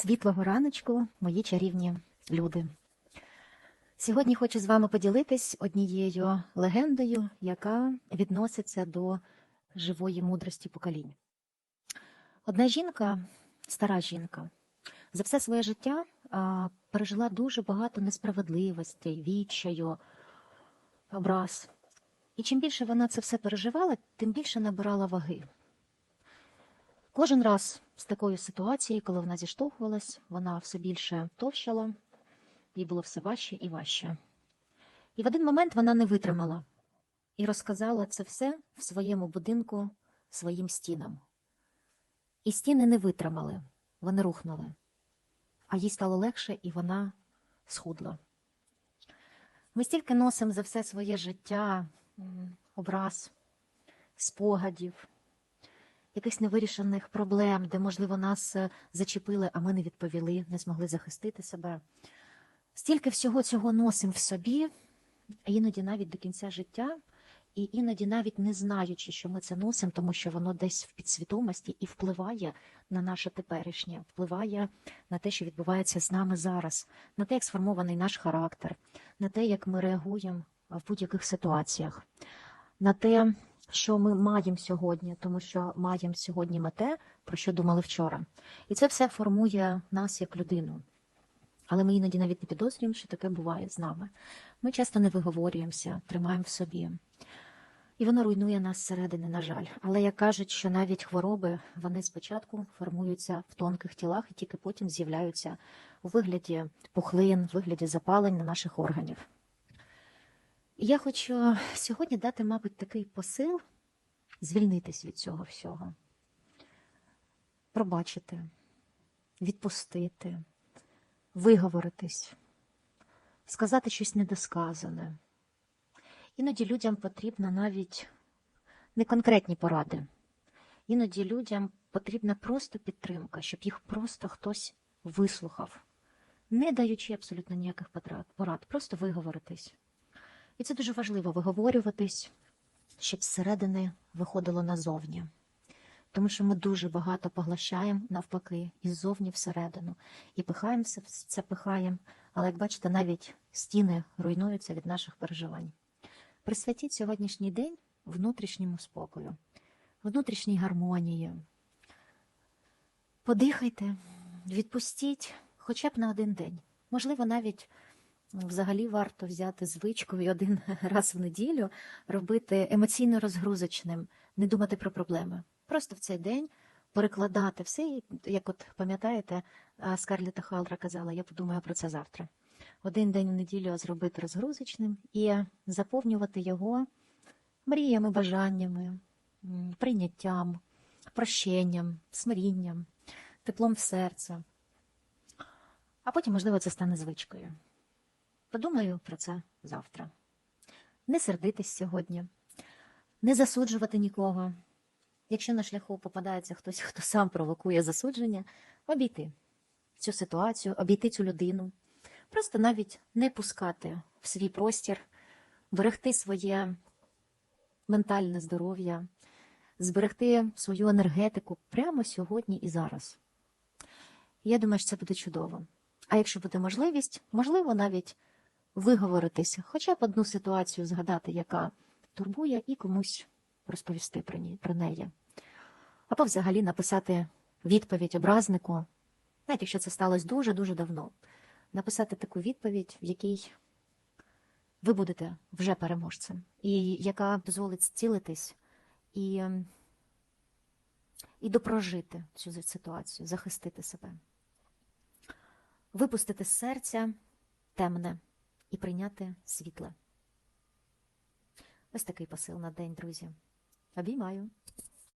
Світлого раночку, мої чарівні люди. Сьогодні хочу з вами поділитись однією легендою, яка відноситься до живої мудрості поколінь. Одна жінка, стара жінка, за все своє життя а, пережила дуже багато несправедливостей, відчаю, образ. І чим більше вона це все переживала, тим більше набирала ваги. Кожен раз з такою ситуацією, коли вона зіштовхувалась, вона все більше товщала, їй було все важче і важче. І в один момент вона не витримала і розказала це все в своєму будинку своїм стінам. І стіни не витримали, вони рухнули, а їй стало легше, і вона схудла. Ми стільки носимо за все своє життя, образ, спогадів, якихось невирішених проблем, де, можливо, нас е, зачепили, а ми не відповіли, не змогли захистити себе. Стільки всього цього носимо в собі, а іноді навіть до кінця життя, і іноді навіть не знаючи, що ми це носимо, тому що воно десь в підсвідомості і впливає на наше теперішнє, впливає на те, що відбувається з нами зараз, на те, як сформований наш характер, на те, як ми реагуємо в будь-яких ситуаціях, на те, що ми маємо сьогодні, тому що маємо сьогодні ми те, про що думали вчора. І це все формує нас як людину. Але ми іноді навіть не підозрюємо, що таке буває з нами. Ми часто не виговорюємося, тримаємо в собі. І воно руйнує нас зсередини, на жаль. Але як кажуть, що навіть хвороби вони спочатку формуються в тонких тілах і тільки потім з'являються у вигляді пухлин, в вигляді запалень на наших органів. Я хочу сьогодні дати, мабуть, такий посил звільнитись від цього всього, пробачити, відпустити, виговоритись, сказати щось недосказане. Іноді людям потрібно навіть не конкретні поради. Іноді людям потрібна просто підтримка, щоб їх просто хтось вислухав, не даючи абсолютно ніяких порад, просто виговоритись. І це дуже важливо виговорюватись, щоб зсередини виходило назовні. Тому що ми дуже багато поглощаємо навпаки іззовні всередину. І пихаємо це, це пихаємо, але як бачите, навіть стіни руйнуються від наших переживань. Присвятіть сьогоднішній день внутрішньому спокою, внутрішній гармонії. Подихайте, відпустіть хоча б на один день. Можливо, навіть взагалі варто взяти звичку і один раз в неділю робити емоційно розгрузочним, не думати про проблеми. Просто в цей день перекладати все, як от пам'ятаєте, Скарлетта Халдра казала, я подумаю про це завтра. Один день в неділю зробити розгрузочним і заповнювати його мріями, бажаннями, прийняттям, прощенням, смирінням, теплом в серце. А потім, можливо, це стане звичкою. Подумаю про це завтра. Не сердитись сьогодні, не засуджувати нікого. Якщо на шляху попадається хтось, хто сам провокує засудження, обійти цю ситуацію, обійти цю людину, просто навіть не пускати в свій простір, берегти своє ментальне здоров'я, зберегти свою енергетику прямо сьогодні і зараз. Я думаю, що це буде чудово. А якщо буде можливість, можливо, навіть виговоритися, хоча б одну ситуацію згадати, яка турбує, і комусь розповісти про, ні, про неї. Або взагалі написати відповідь образнику, навіть якщо це сталося дуже-дуже давно, написати таку відповідь, в якій ви будете вже переможцем, і яка дозволить зцілитись і, і допрожити цю ситуацію, захистити себе, випустити з серця темне і прийняти світле. Ось такий посил на день, друзі. Обіймаю.